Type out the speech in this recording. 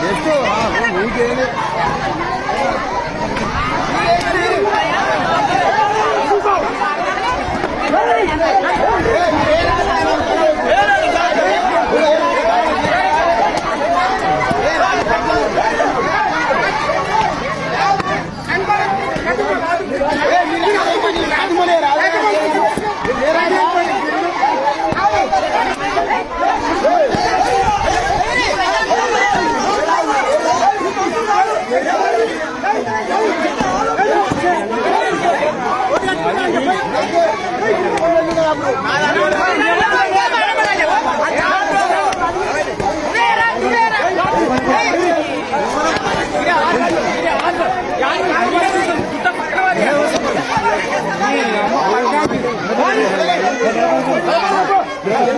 Let's go. Ah. Come on in, Yeah.